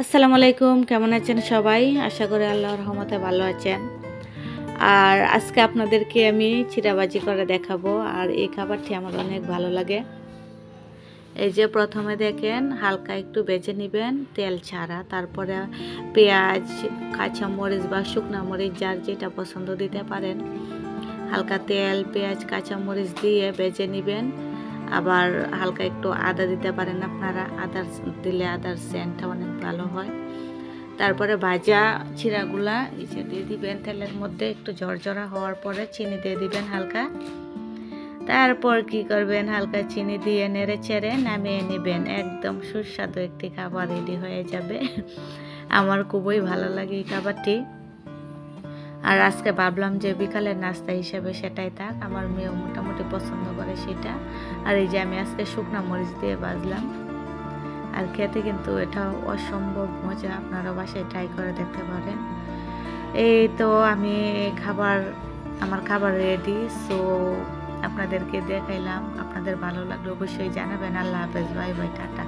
আসসালামু আলাইকুম, কেমন আছেন সবাই? আশা করি আল্লাহর রহমতে ভালো আছেন। আর আজকে আপনাদেরকে আমি চিরাবাজি করে দেখাবো, আর এই খাবারটি আমার অনেক ভালো লাগে। এই যে প্রথমে দেখেন, হালকা একটু বেজে নেবেন, তেল ছাড়া। তারপরে পেঁয়াজ কাঁচা মরিচ বা শুকনো মরিচ, যার যেটা পছন্দ দিতে পারেন। হালকা তেল, পেঁয়াজ কাঁচা মরিচ দিয়ে বেজে নেবেন। আবার হালকা একটু আদা দিতে পারেন আপনারা। আদার দিলে আদার সেন্টটা অনেক ভালো হয়। তারপরে ভাজা চিরাগুলা এই যে দিয়ে দিবেন তেলের মধ্যে একটু ঝরঝরা হওয়ার পরে চিনি দিয়ে দিবেন হালকা। তারপর কি করবেন? হালকা চিনি দিয়ে নেড়ে চেড়ে নামিয়ে নেবেন। একদম সুস্বাদু একটি খাবার রেডি হয়ে যাবে। আমার খুবই ভালো লাগে এই খাবারটি। আর আজকে ভাবলাম যে বিকালের নাস্তা হিসেবে সেটাই থাক। আমার মেয়েও মোটামুটি পছন্দ করে সেটা। আর এই যে আমি আজকে শুকনো মরিচ দিয়ে বাজলাম আর খেতে কিন্তু এটা অসম্ভব মজা। আপনারা বাসায় ট্রাই করে দেখতে পারেন। এই তো আমি খাবার, আমার খাবার রেডি সো আপনাদেরকে দেখাইলাম। আপনাদের ভালো লাগল অবশ্যই জানাবেন। আল্লাহ হাফেজ। Bye bye, tata.